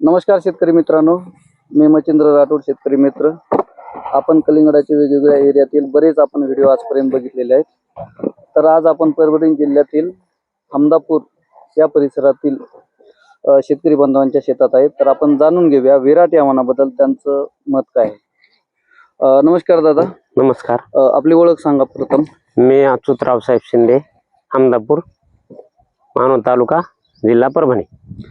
नमस्कार शेतकरी मित्रांनो. मी मच्छिंद्र राठोड शेतकरी मित्र. आपण कलिंगडाचे वेगवेगळ्या एरियातील बरेच आपण व्हिडिओ आजपर्यंत बघितलेले आहेत. तर आज आपण परभणी जिल्ह्यातील हमदापूर या परिसरातील शेतकरी बांधवांच्या शेतात आहेत. तर आपण जाणून घेऊया विराट या त्यांचं मत काय आहे. नमस्कार दादा. नमस्कार. अ, आपली ओळख सांगा प्रथम. मी अच्युत रावसाहेब शिंदे हमदापूर मानव तालुका जिल्हा परभणी.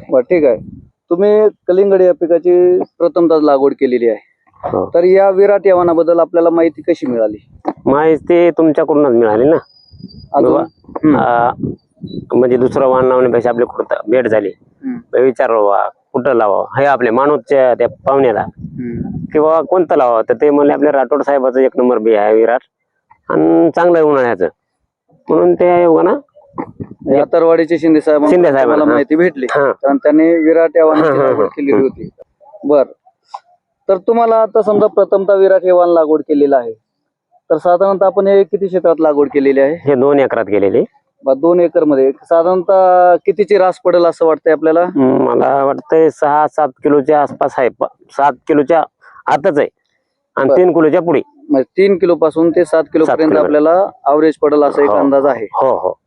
बरं ठीक आहे. तुम्ही कलिंगड या पिकाची प्रथमतः लागवड केलेली आहे. हो. तर या विराट या वाहनाबद्दल आपल्याला माहिती कशी मिळाली? माहिती तुमच्याकडूनच मिळाली ना. म्हणजे दुसरं वाहन लावण्यापेक्षा आपली कुठं भेट झाली. बा कुठं लावावं? हे आपल्या मानवच्या त्या पाहुण्याला. किंवा कोणतं लावावं? तर ते म्हणले आपल्या राठोड साहेबाचं एक नंबर बी आहे विराट. आणि चांगलं आहे उन्हाळ्याचं. म्हणून ते योगानं या तरवाडीचे शिंदे साहेब शिंदे साहेबांना, मला हा. माहिती भेटली. हा. कारण त्यांनी विराट हा, हा, लागवड. केलेली होती. बर. तर तुम्हाला आता समजा प्रथमतः विराट वाहन लागवड केलेलं आहे. तर साधारणतः आपण हे किती क्षेत्रात लागवड केलेली आहे? हे दोन एकरात गेलेली बा दोन एकरमध्ये साधारणतः कितीची रास पडेल असं वाटतंय आपल्याला? मला वाटतंय सहा सात किलोच्या आसपास आहे. प- सात किलोच्या आतच आहे. आणि बरं. तीन किलोच्या पुढे. म्हणजे तीन किलो पासून ते सात किलो सात पर्यंत किलो. आपल्याला अवरेज पडेल असा एक हो. अंदाज आहे. हो हो.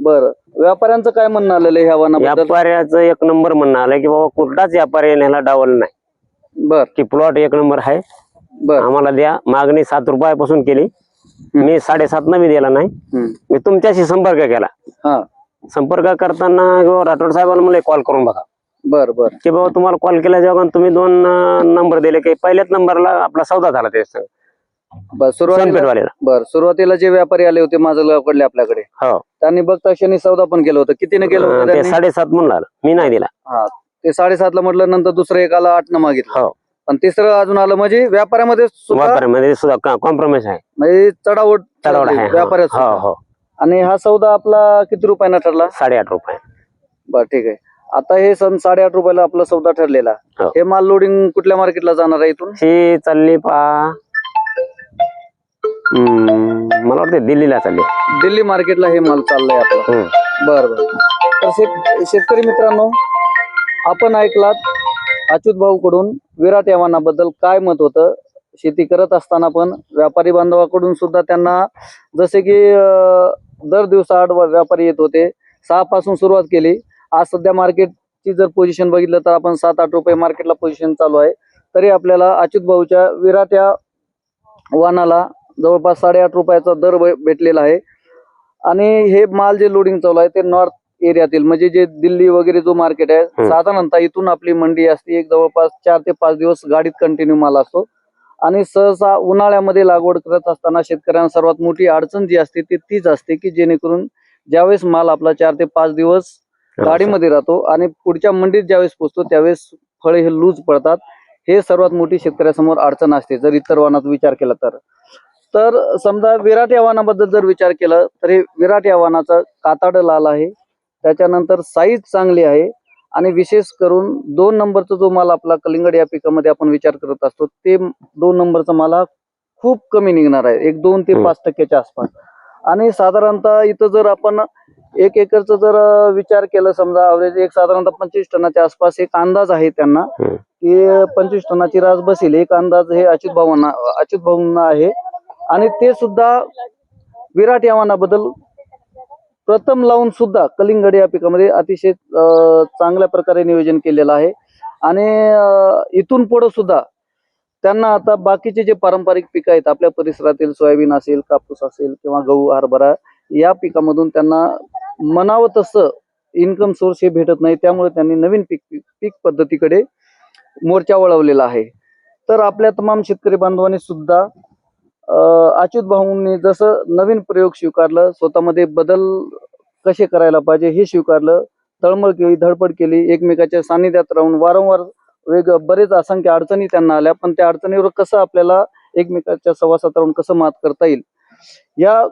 बर. व्यापाऱ्यांचं काय म्हणणं आलेलं आहे ह्या वाहनाबद्दल व्यापाऱ्याचं एक नंबर म्हणणं आलं की बाबा कुठलाच व्यापारी ह्याला डावल नाही. बर. की प्लॉट एक नंबर आहे. बर. आम्हाला द्या. मागणी सात रुपयापासून केली. मी साडेसात न बी दिला नाही. हम्म. मी तुमच्याशी संपर्क केला. हा. संपर्क करताना किंवा राठोड साहेबांना मला कॉल करून बघा. बर बर. की बाबा तुम्हाला कॉल केला जेव्हा तुम्ही दोन नंबर दिले की पहिल्याच नंबरला आपला सौदा झाला ते बर सुरुवातीला. बर सुरुवातीला जे व्यापारी आले होते माझं आपल्याकडे हो. त्यांनी बघता क्षणी सौदा पण केलं होतं. कितीने केलं होतं अं, ते त्यांनी? साडेसात म्हणला मी नाही दिला. हा ते साडेसात ला म्हटलं नंतर दुसरं एक आलं आठ न मागितलं. हो. आणि तिसरं अजून आलं म्हणजे व्यापाऱ्यामध्ये सुद्धा व्यापाऱ्यामध्ये सुद्धा कॉम्प्रोमाइज आहे. म्हणजे चढावट चढवड आहे हो. व्यापाऱ्यात हो सुद्धा. हो आणि हा सौदा आपला किती रुपयाना ठरला? साडेआठ रुपये. बर ठीक आहे. आता हे सण साडेआठ रुपयाला आपला सौदा ठरलेला. हो. हे माल लोडिंग कुठल्या मार्केटला जाणार आहे इथून? ही चालली पा मला वाटतं दिल्लीला चालली. दिल्ली मार्केटला हे माल चाललंय आपला. हम्म. बर बर. तर शेत शेतकरी मित्रांनो आपण ऐकलात अच्युत भाऊ कडून विराट या वाहनाबद्दल काय मत होतं? शेती करत असताना पण व्यापारी बांधवाकडून सुद्धा त्यांना जसे की अं, दर दिवसाआड व्यापारी येत होते सहा पासून सुरुवात केली. आज सध्या मार्केटची जर पोझिशन बघितलं तर आपण सात आठ रुपये मार्केटला पोझिशन चालू आहे. तरी आपल्याला अच्युत भाऊच्या विराट या वाहनाला जवळपास साडेआठ रुपयाचा दर भेटलेला आहे. आणि हे माल जे लोडिंग चालू आहे ते नॉर्थ एरियातील म्हणजे जे दिल्ली वगैरे जो मार्केट आहे. साधारणतः इथून आपली मंडी असते एक जवळपास चार ते पाच दिवस गाडीत कंटिन्यू माल असतो. आणि सहसा उन्हाळ्यामध्ये लागवड करत असताना शेतकऱ्यांना सर्वात मोठी अडचण जी असते ती तीच असते की जेणेकरून ज्यावेळेस माल आपला चार ते पाच दिवस गाडीमध्ये राहतो आणि पुढच्या मंडीत ज्यावेळेस पोहोचतो त्यावेळेस फळे हे लूज पडतात. हे सर्वात मोठी शेतकऱ्यासमोर अडचण असते जर इतर वाहनात विचार केला तर. तर समजा विराट या वाहनाबद्दल जर विचार केला तर हे विराट या वाहनाचं काताड लाल आहे. त्याच्यानंतर साईज चांगली आहे. आणि विशेष करून दोन नंबरचा जो माल आपला कलिंगड या पिकामध्ये आपण विचार करत असतो ते दोन नंबरचा माल हा खूप कमी निघणार आहे. एक दोन ते हम्म. पाच टक्क्याच्या आसपास. आणि साधारणतः इथं जर आपण एक एकरचा जर विचार केला समजा अवरेज एक साधारणतः पंचवीस टनाच्या आसपास एक अंदाज आहे त्यांना हम्म. की पंचवीस टनाची रास बसेल. एक अंदाज हे अच्युत भाऊंना अच्युत भाऊंना आहे. आणि ते सुद्धा विराट यावानाबद्दल प्रथम लावून सुद्धा कलिंगड या पिकामध्ये अतिशय चांगल्या प्रकारे नियोजन केलेलं आहे. आणि इथून पुढे सुद्धा त्यांना आता बाकीचे जे पारंपरिक पिकं आहेत आपल्या परिसरातील सोयाबीन असेल कापूस असेल किंवा गहू हरभरा या पिकामधून त्यांना मनावं तसं इन्कम सोर्स हे भेटत नाही. त्यामुळे त्यांनी नवीन पीक पीक पद्धतीकडे मोर्चा वळवलेला आहे. तर आपल्या तमाम शेतकरी बांधवांनी सुद्धा अच्युत भाऊंनी जसं नवीन प्रयोग स्वीकारलं स्वतःमध्ये बदल कसे करायला पाहिजे हे स्वीकारलं तळमळ केली धडपड केली एकमेकाच्या सानिध्यात राहून वारंवार वेग बरेच असंख्य अडचणी त्यांना आल्या पण त्या अडचणीवर कसं आपल्याला एकमेकाच्या सहवासात राहून कसं मात करता येईल? या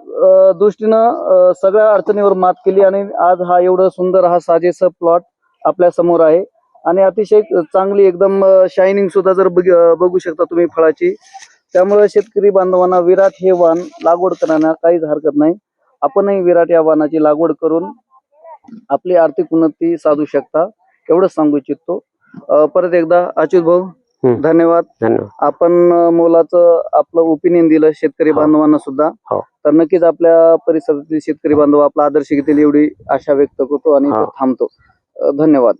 दृष्टीनं सगळ्या अडचणीवर मात केली आणि आज हा एवढं सुंदर हा साजेस प्लॉट आपल्यासमोर आहे. आणि अतिशय चांगली एकदम शायनिंग सुद्धा जर बघ- बघू शकता तुम्ही फळाची. त्यामुळे शेतकरी बांधवांना विराट हे वाण लागवड करण्याला काहीच हरकत नाही आपणही विराट या वाणाची लागवड करून आपली आर्थिक उन्नती साधू शकता एवढंच सांगू इच्छितो परत एकदा अच्युत भाऊ. धन्यवाद आपण मोलाचं आपलं ओपिनियन दिलं शेतकरी हो. बांधवांना सुद्धा हो. तर नक्कीच आपल्या परिसरातील शेतकरी बांधव आपला आदर्श घेतील एवढी आशा व्यक्त करतो आणि हो. थांबतो धन्यवाद